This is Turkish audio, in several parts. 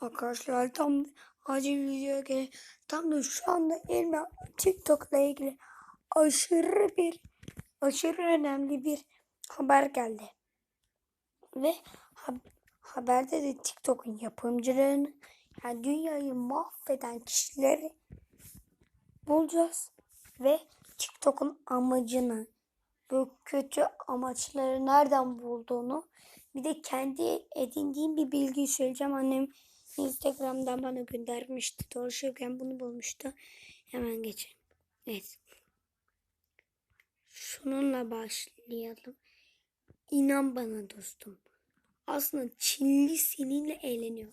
Arkadaşlar tam acil video gel. Tam da şu anda elime TikTok'la ilgili aşırı bir aşırı önemli bir haber geldi. Ve ha- haberde de TikTok'un yapımcılarını yani dünyayı mahveden kişileri bulacağız ve TikTok'un amacını bu kötü amaçları nereden bulduğunu bir de kendi edindiğim bir bilgiyi söyleyeceğim. Annem Instagram'dan bana göndermişti. Dolaşırken bunu bulmuştu. Hemen geçelim. Evet. Şununla başlayalım. İnan bana dostum. Aslında Çinli seninle eğleniyor.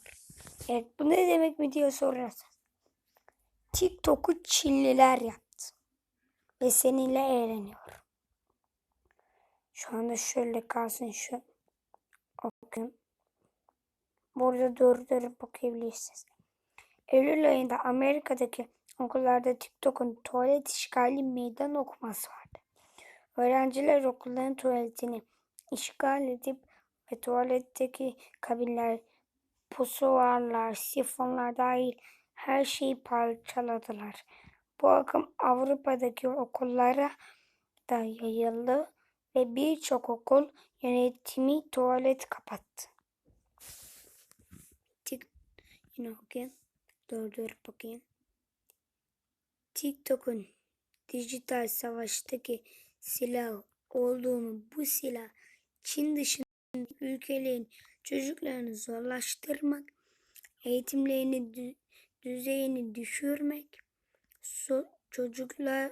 Evet bu ne demek mi diye sorarsan. TikTok'u Çinliler yaptı. Ve seninle eğleniyor. Şu anda şöyle kalsın şu okuyayım. Burada durdurup bakabilirsiniz. Eylül ayında Amerika'daki okullarda TikTok'un tuvalet işgali meydan okuması vardı. Öğrenciler okulların tuvaletini işgal edip ve tuvaletteki kabinler, pusuarlar, sifonlar dahil her şeyi parçaladılar. Bu akım Avrupa'daki okullara da yayıldı ve birçok okul yönetimi tuvalet kapattı. Yine okuyayım. Durdurup bakayım. TikTok'un dijital savaştaki silah olduğunu bu silah Çin dışındaki ülkelerin çocuklarını zorlaştırmak, eğitimlerini dü- düzeyini düşürmek, so- çocuklar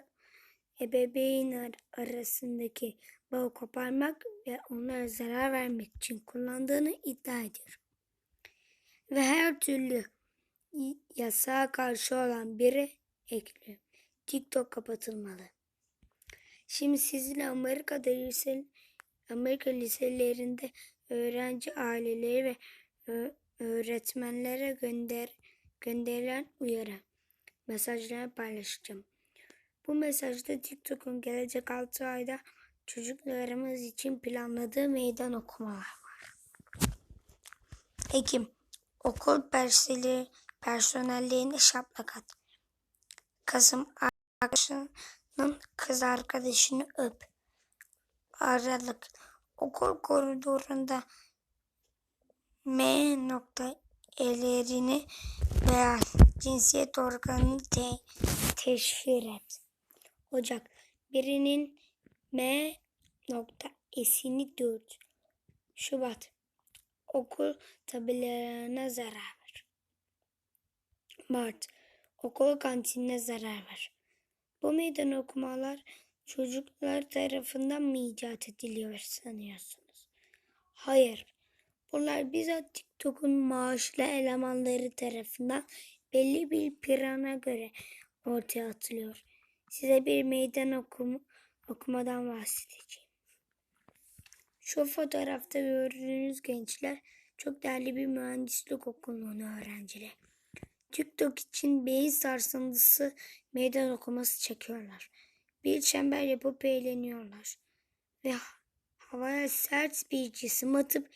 ebeveynler arasındaki bağı koparmak ve onlara zarar vermek için kullandığını iddia ediyor. Ve her türlü yasağa karşı olan biri ekliyor. TikTok kapatılmalı. Şimdi sizinle Amerika'da lise, Amerika liselerinde öğrenci aileleri ve öğretmenlere gönder, gönderilen uyarı mesajlarını paylaşacağım. Bu mesajda TikTok'un gelecek 6 ayda çocuklarımız için planladığı meydan okumalar var. Ekim, okul personeli, personellerine şaplak at. Kasım, arkadaşının kız arkadaşını öp. Aralık, okul koridorunda M nokta ellerini veya cinsiyet organını te- teşhir et. Ocak, birinin M nokta esini dört. Şubat, okul tabelalarına zarar ver. Mart, okul kantinine zarar ver. Bu meydan okumalar çocuklar tarafından mı icat ediliyor sanıyorsunuz? Hayır. Bunlar bizzat TikTok'un maaşlı elemanları tarafından belli bir plana göre ortaya atılıyor. Size bir meydan okuma, okumadan bahsedeceğim. Şu fotoğrafta gördüğünüz gençler çok değerli bir mühendislik okulunun öğrencileri. TikTok için beyin sarsıntısı meydan okuması çekiyorlar. Bir çember yapıp eğleniyorlar. Ve havaya sert bir cisim atıp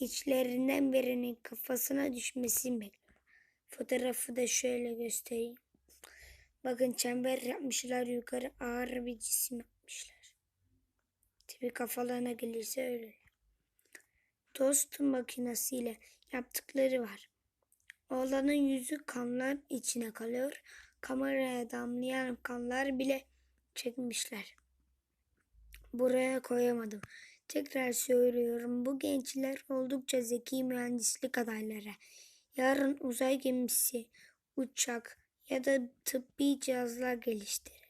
içlerinden birinin kafasına düşmesini bekliyor. Fotoğrafı da şöyle göstereyim. Bakın çember yapmışlar yukarı ağır bir cisim Tabi kafalarına gelirse öyle. Tost makinesiyle yaptıkları var. Oğlanın yüzü kanlar içine kalıyor. Kameraya damlayan kanlar bile çekmişler. Buraya koyamadım. Tekrar söylüyorum bu gençler oldukça zeki mühendislik adayları. Yarın uzay gemisi, uçak ya da tıbbi cihazlar geliştirecekler.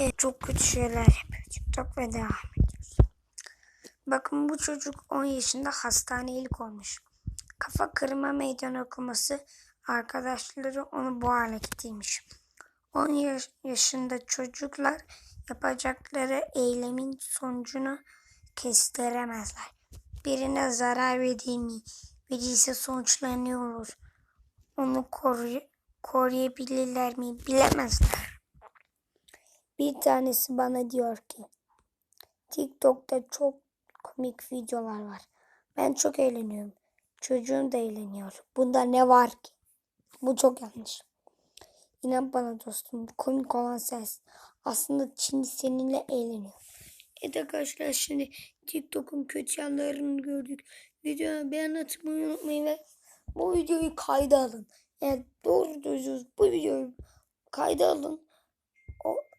Evet, çok kötü şeyler yapıyor TikTok ve devam ediyoruz. Bakın bu çocuk 10 yaşında hastanelik olmuş. Kafa kırma meydan okuması arkadaşları onu bu hale getirmiş. 10 yaş- yaşında çocuklar yapacakları eylemin sonucunu kestiremezler. Birine zarar verdiği mi, birisi sonuçlanıyor. Onu koru- koruyabilirler mi bilemezler. Bir tanesi bana diyor ki TikTok'ta çok komik videolar var. Ben çok eğleniyorum. Çocuğun da eğleniyor. Bunda ne var ki? Bu çok yanlış. İnan bana dostum. Komik olan sensin. Aslında şimdi seninle eğleniyor. Evet arkadaşlar şimdi TikTok'un kötü yanlarını gördük. Videoya beğen atmayı unutmayın ve bu videoyu kayda alın. Eğer doğru duyuyorsunuz bu videoyu kayda alın.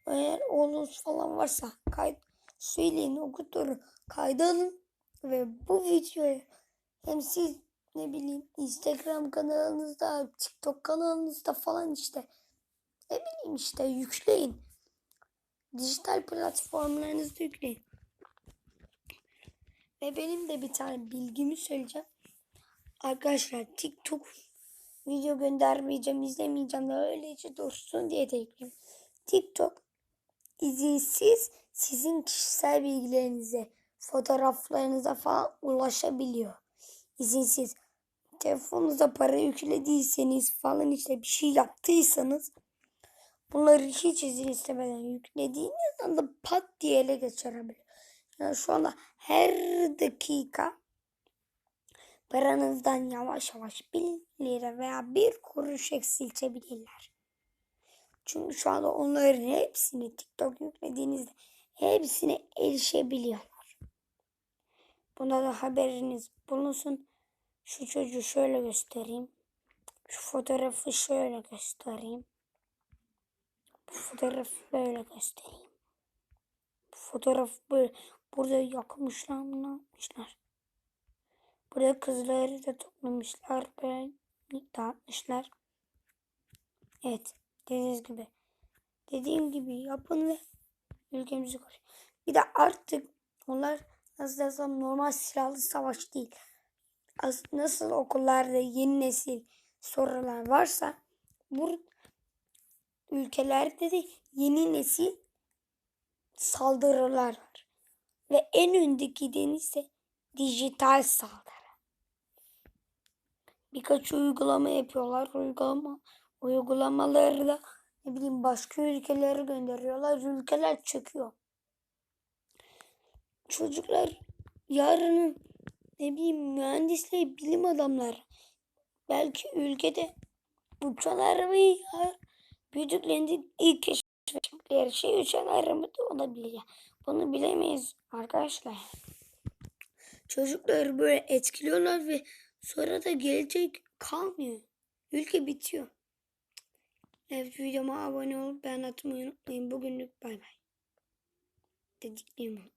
Eğer oğlunuz falan varsa kayıt söyleyin okuturu kayda alın ve bu videoyu hem siz ne bileyim Instagram kanalınızda, TikTok kanalınızda falan işte ne bileyim işte yükleyin. Dijital platformlarınızda yükleyin. Ve benim de bir tane bilgimi söyleyeceğim. Arkadaşlar TikTok video göndermeyeceğim, izlemeyeceğim de öylece dursun diye de. TikTok izinsiz sizin kişisel bilgilerinize, fotoğraflarınıza falan ulaşabiliyor. İzinsiz. Telefonunuza para yüklediyseniz falan işte bir şey yaptıysanız bunları hiç izin istemeden yüklediğiniz anda pat diye ele geçirebilir. Yani şu anda her dakika paranızdan yavaş yavaş 1 lira veya 1 kuruş eksiltebilirler. Çünkü şu anda onların hepsini TikTok yüklediğinizde hepsine erişebiliyorlar. Bunda da haberiniz bulunsun. Şu çocuğu şöyle göstereyim. Şu fotoğrafı şöyle göstereyim. Bu fotoğrafı böyle göstereyim. Bu fotoğraf böyle burada yakmışlar mı ne yapmışlar? Buraya kızları da toplamışlar böyle dağıtmışlar. Evet dediğiniz gibi. Dediğim gibi yapın ve ülkemizi koruyun. Bir de artık onlar nasıl desem normal silahlı savaş değil. As- Nasıl okullarda yeni nesil sorular varsa bu ülkelerde de yeni nesil saldırılar var. Ve en öndeki ise dijital saldırı. Birkaç uygulama yapıyorlar. Uygulama uygulamaları da ne bileyim başka ülkelere gönderiyorlar. Ülkeler çöküyor. Çocuklar yarının ne bileyim mühendisliği bilim adamları belki ülkede uçan arabayı büyüdüklerinde ilk keşfettikleri şey uçan araba da olabilir. Bunu bilemeyiz arkadaşlar. Çocukları böyle etkiliyorlar ve sonra da gelecek kalmıyor. Ülke bitiyor. Evet videoma abone olup beğen atmayı unutmayın. Bugünlük bay bay. Dediklerimi.